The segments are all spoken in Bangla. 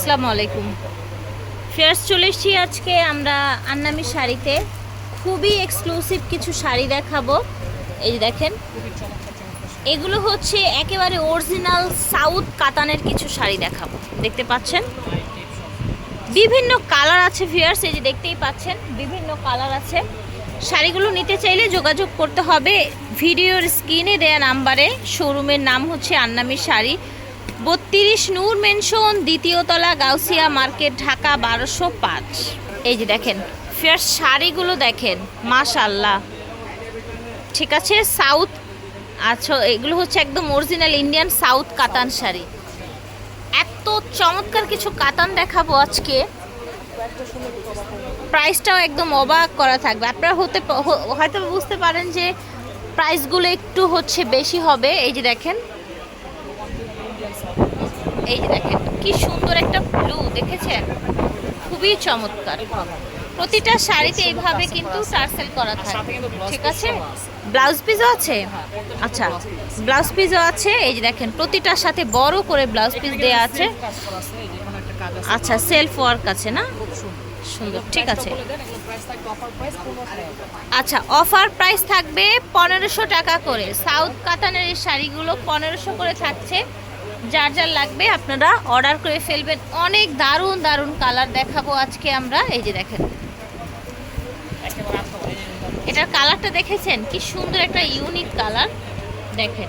আসসালামু আলাইকুম। ফেয়ার্স চলে এসেছি আজকে আমরা আন্নামি শাড়িতে। খুবই এক্সক্লুসিভ কিছু শাড়ি দেখাবো। এই দেখেন, এগুলো হচ্ছে একেবারে অরিজিনাল সাউথ কাতানের কিছু শাড়ি দেখাবো। দেখতে পাচ্ছেন? বিভিন্ন কালার আছে ভিউয়ার্স এই যে দেখতেই পাচ্ছেন, বিভিন্ন কালার আছে। শাড়িগুলো নিতে চাইলে যোগাযোগ করতে হবে। ভিডিওর স্ক্রিনে দেয়া নাম্বারে, শোরুমের নাম হচ্ছে আন্নামি শাড়ি। বত্রিশ নূর মেনশন, দ্বিতীয় তলা গাউসিয়া মার্কেট, ঢাকা বারোশো পাঁচ। এই যে দেখেন ফেয়ার শাড়িগুলো দেখেন মাশাল্লাহ ঠিক আছে, সাউথ আচ্ছা এগুলো হচ্ছে একদম অরিজিনাল ইন্ডিয়ান সাউথ কাতান শাড়ি। এত চমৎকার কিছু কাতান দেখাবো আজকে। প্রাইসটাও একদম অবাক করা থাকবে। আপনারা হতে হয়তো বুঝতে পারেন যে প্রাইসগুলো একটু হচ্ছে বেশি হবে। এই যে দেখেন এই যে দেখেন, কি সুন্দর একটা ব্লু দেখেছেন? খুবই চমৎকার। প্রতিটা শাড়িতে এইভাবে কিন্তু টার্সেল করা থাকে। ঠিক আছে? ব্লাউজ পিসও আছে? আচ্ছা ব্লাউজ পিসও আছে। এই যে দেখেন, প্রতিটার সাথে বড় করে ব্লাউজ পিস দেওয়া আছে। আচ্ছা সেলফ ওয়ার্ক আছে না? সুন্দর, ঠিক আছে। আচ্ছা অফার প্রাইস থাকবে পনেরোশো টাকা করে। সাউথ কাতানের এই শাড়িগুলো পনেরোশো করে থাকছে। যার যার লাগবে আপনারা অর্ডার করে ফেলবেন। অনেক দারুণ দারুণ কালার দেখাবো আজকে আমরা। এই যে দেখেন। এটার কালারটা দেখেছেন? কি সুন্দর একটা ইউনিক কালার। দেখেন।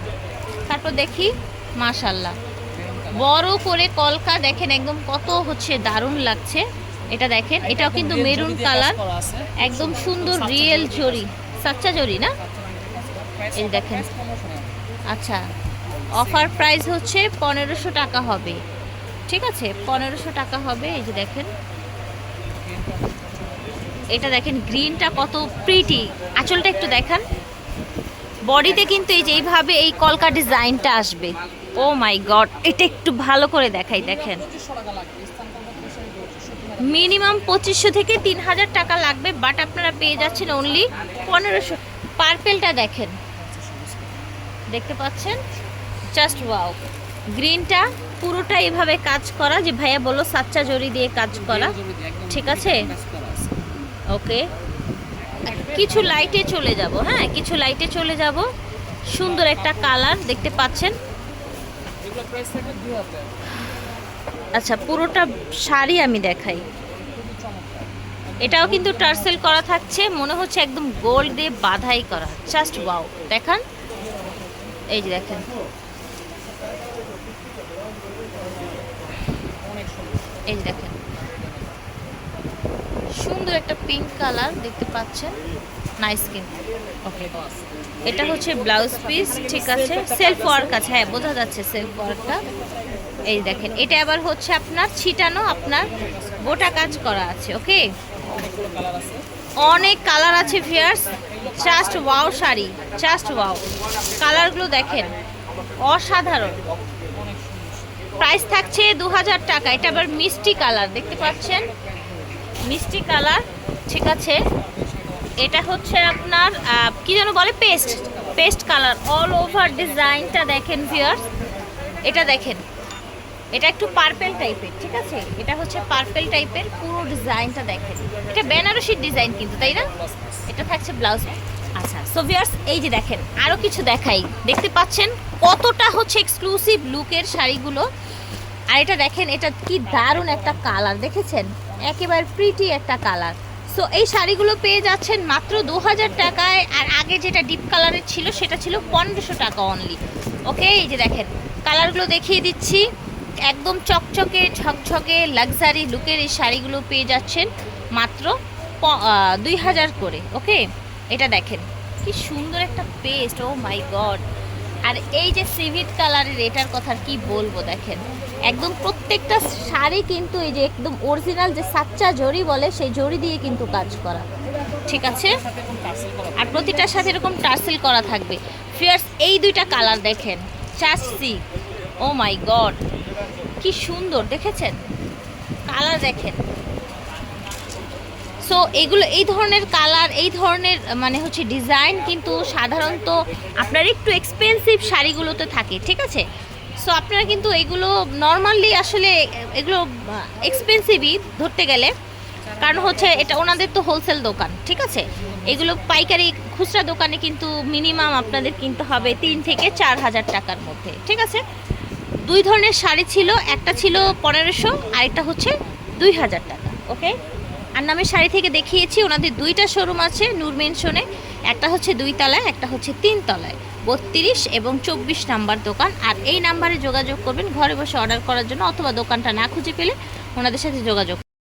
তারপর দেখি মাশাল্লাহ বড় করে কলকা দেখেন একদম কত হচ্ছে দারুণ লাগছে। এটা দেখেন এটাও কিন্তু মেরুন কালার। একদম সুন্দর রিয়েল জরি সাচ্চা জরি না? এই দেখেন। আচ্ছা। অফার প্রাইস হচ্ছে পনেরোশো টাকা হবে। ঠিক আছে? পনেরোশো টাকা হবে, এই যে দেখেন। এটা দেখেন গ্রিনটা কত প্রিটি আঁচলটা একটু দেখান। বডিতে কিন্তু এই যে এইভাবে এই কলকা ডিজাইনটা আসবে। ও মাই গড, এটা একটু ভালো করে দেখাই, দেখেন। মিনিমাম পঁচিশশো থেকে তিন হাজার টাকা লাগবে বাট আপনারা পেয়ে যাচ্ছেন অনলি পনেরোশো। পার্পেলটা দেখেন। দেখতে পাচ্ছেন? জাস্ট ওয়াও গ্রিনটা পুরোটা এভাবে কাজ করা যে ভাইয়া বলো সাচ্চা জরি দিয়ে কাজ করা। ঠিক আছে? ওকে কিছু লাইটে চলে যাব হ্যাঁ? কিছু লাইটে চলে যাব। সুন্দর একটা কালার দেখতে পাচ্ছেন? আচ্ছা পুরোটা শাড়ি আমি দেখাই। এটাও কিন্তু টার্সেল করা থাকছে মনে হচ্ছে একদম গোল্ড দিয়ে বাধাই করা। জাস্ট ওয়াও দেখান। এই যে দেখেন। এই যে দেখেন। সুন্দর একটা পিঙ্ক কালার দেখতে পাচ্ছেন। নাইস কিন্তু ওকে এটা হচ্ছে ব্লাউজ পিস ঠিক আছে? সেলফ ওয়ার্ক আছে। হ্যাঁ বোঝা যাচ্ছে সেলফ ওয়ার্কটা এই দেখেন, এটা আবার হচ্ছে আপনার ছিটানো, আপনার গোটা কাজ করা আছে ওকে অনেক কালার আছে viewers just wow sari just wow কালারগুলো দেখেন, অসাধারণ। প্রাইস থাকছে দু হাজার টাকা। এটা আবার মিষ্টি কালার, দেখতে পাচ্ছেন? মিষ্টি কালার, ঠিক আছে। এটা হচ্ছে আপনার কি যেন বলে, pastel pastel colour. All over ডিজাইনটা দেখেন ভিয়ার্স এটা দেখেন। এটা একটু পার্পেল টাইপের ঠিক আছে? এটা হচ্ছে পার্পেল টাইপের পুরো ডিজাইনটা দেখেন। এটা বেনারসির ডিজাইন কিন্তু, তাই না? এটা থাকছে ব্লাউজ। আচ্ছা সো ভিউয়ার্স এই যে দেখেন আরও কিছু দেখাই। দেখতে পাচ্ছেন? কতটা হচ্ছে এক্সক্লুসিভ লুকের শাড়িগুলো? আর এটা দেখেন, এটা কি দারুণ একটা কালার দেখেছেন? একেবারে প্রিটি একটা কালার সো এই শাড়িগুলো পেয়ে যাচ্ছেন মাত্র দু হাজার টাকায়, আর আগে যেটা ডিপ কালারের ছিল, সেটা ছিল পনেরোশো টাকা অনলি ওকে এই যে দেখেন কালারগুলো দেখিয়ে দিচ্ছি। একদম চকচকে, ঝকঝকে লাক্সারি লুকের এই শাড়িগুলো পেয়ে যাচ্ছেন মাত্র দুই হাজার করে। ওকে এটা দেখেন, কি সুন্দর একটা পেস্ট ও মাই গড আর এই যে সিভিট কালারের এটার কথা কি বলব দেখেন? একদম প্রত্যেকটা শাড়ি কিন্তু এই যে একদম অরিজিনাল যে সাচ্চা জরি বলে, সেই জরি দিয়ে কিন্তু কাজ করা। ঠিক আছে? আর প্রতিটার সাথে এরকম টার্সেল করা থাকবে। ফিয়ার্স এই দুইটা কালার দেখেন। চাষি ও মাই গড কি সুন্দর, দেখেছেন? কালার দেখেন। সো এগুলো, এই ধরনের কালার এই ধরনের মানে হচ্ছে ডিজাইন কিন্তু সাধারণত আপনার একটু এক্সপেন্সিভ শাড়িগুলোতে থাকে, ঠিক আছে? সো আপনারা কিন্তু এগুলো নর্মালি আসলে এগুলো এক্সপেন্সিভই ধরতে গেলে। কারণ হচ্ছে এটা ওনাদের তো হোলসেল দোকান, ঠিক আছে? এগুলো পাইকারি খুচরা দোকানে কিন্তু মিনিমাম আপনাদের কিনতে হবে তিন থেকে চার হাজার টাকার মধ্যে, ঠিক আছে? দুই ধরনের শাড়ি ছিল, একটা ছিল পনেরোশো, আরেকটা হচ্ছে দুই হাজার টাকা ওকে আর নামের শাড়ি থেকে দেখিয়েছি, ওনাদের দুইটা শোরুম আছে নূর মেনশনে। একটা হচ্ছে দুই তলায়, একটা হচ্ছে তিন তলায়। বত্রিশ এবং চব্বিশ নাম্বার দোকান। আর এই নাম্বারে যোগাযোগ করবেন, ঘরে বসে অর্ডার করার জন্য অথবা দোকানটা না খুঁজে পেলে ওনাদের সাথে যোগাযোগ